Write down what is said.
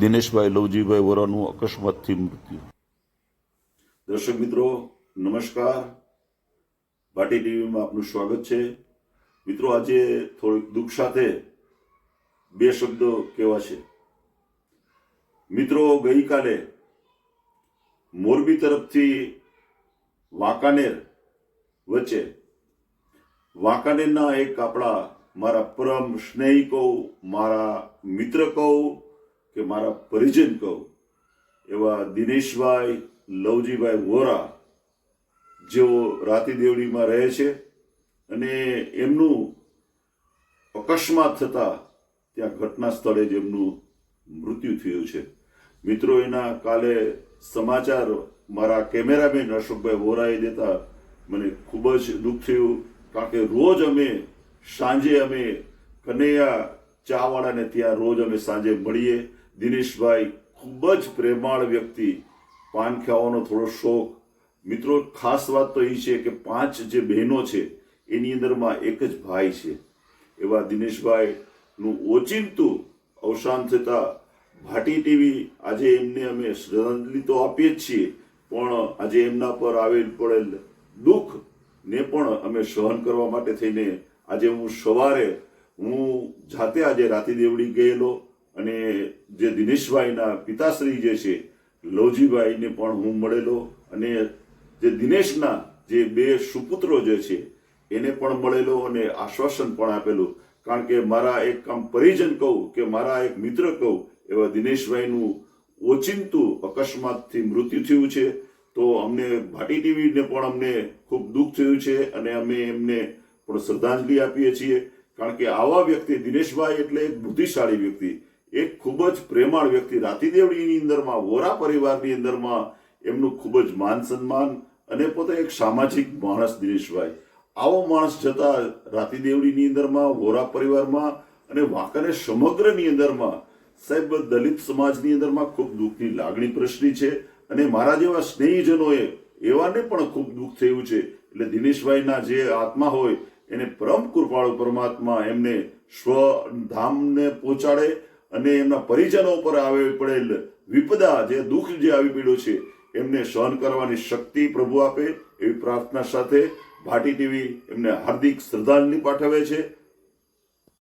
દિનેશભાઈ લવજીભાઈ વોરાનું અકસ્માતથી મૃત્યુ. દર્શક મિત્રો, નમસ્કાર. ભાટી ટીવીમાં આપનું સ્વાગત છે. મિત્રો, આજે થોડીક દુઃખ સાથે બે શબ્દો કહેવા છે મિત્રો, ગઈકાલે મોરબી તરફથી વાંકાનેર વચ્ચે, વાંકાનેરના એક આપણા મારા પરમ સ્નેહી કહું મારા મિત્ર કહું કે મારા પરિજન કહું, એવા દિનેશભાઈ, લવજીભાઈ વોરા, જેઓ રાતી દેવડીમાં રહે છે અને એમનું અકસ્માત થતા ત્યાં ઘટના સ્થળે જ એમનું મૃત્યુ થયું છે. મિત્રો, એના કાલે સમાચાર મારા કેમેરામેન અશોકભાઈ વોરાએ દેતા મને ખૂબ જ દુઃખ થયું, કારણ કે રોજ અમે સાંજે અમે કનૈયા ચાવાળાને ત્યાં રોજ અમે સાંજે મળીએ દિનેશભાઈ ખૂબ જ પ્રેમાળ વ્યક્તિ. પાન ખાવાનો થોડો શોખ. મિત્રો, ખાસ વાત તો એ છે કે પાંચ જે બહેનો છે, એની અંદરમાં એક જ ભાઈ છે. એવા દિનેશભાઈનું ઓચિંતું અવસાન થતાં ભાટી ટીવી આજે એમને અમે શ્રદ્ધાંજલિ તો આપીએ જ છીએ, પણ આજે એમના પર આવેલ પડેલ દુઃખ ને પણ અમે સહન કરવા માટે થઈને આજે હું સવારે હું જાતે આજે રાતી દેવડી ગયેલો અને જે દિનેશભાઈના પિતાશ્રી જે છે લવજીભાઈને પણ હું મળેલો અને જે દિનેશના જે બે સુપુત્રો જે છે, એને પણ મળેલો અને આશ્વાસન પણ આપેલું. કારણ કે મારા એક આમ પરિજન કહું કે મારા એક મિત્ર કહું, એવા દિનેશભાઈનું ઓચિંતું અકસ્માતથી મૃત્યુ થયું છે. તો અમને ભાટી ટીવીને પણ અમને ખૂબ દુઃખ થયું છે અને અમે એમને પણ શ્રદ્ધાંજલિ આપીએ છીએ. કારણ કે આવા વ્યક્તિ દિનેશભાઈ એટલે એક બુદ્ધિશાળી વ્યક્તિ. એક ખૂબ જ પ્રેમાળ વ્યક્તિ રાતીદેવડીની અંદરમાં, વોરા પરિવારની અંદરમાં એમનું ખૂબ જ માન સન્માન અને પોતે એક સામાજિક માણસ દિનેશભાઈ. આવો માણસ જતા રાતીદેવડીની અંદરમાં, વોરા પરિવારમાં અને વાંકાને સમગ્રની અંદરમાં, સાહેબ, દલિત સમાજની અંદરમાં ખૂબ દુઃખની લાગણી પ્રસરી છે અને મારા જેવા સ્નેહીજનોએ એવાને પણ ખૂબ દુઃખ થયું છે. એટલે દિનેશભાઈના જે આત્મા હોય એને પરમ કૃપાળુ પરમાત્મા એમને સ્વધામને પહોંચાડે અને એમના પરિજનો ઉપર આવે પડેલ વિપદા જે દુઃખ જે આવી પડ્યું છે, એમને સહન કરવાની શક્તિ પ્રભુ આપે એવી પ્રાર્થના સાથે ભાટી ટીવી એમને હાર્દિક શ્રદ્ધાંજલિ પાઠવે છે.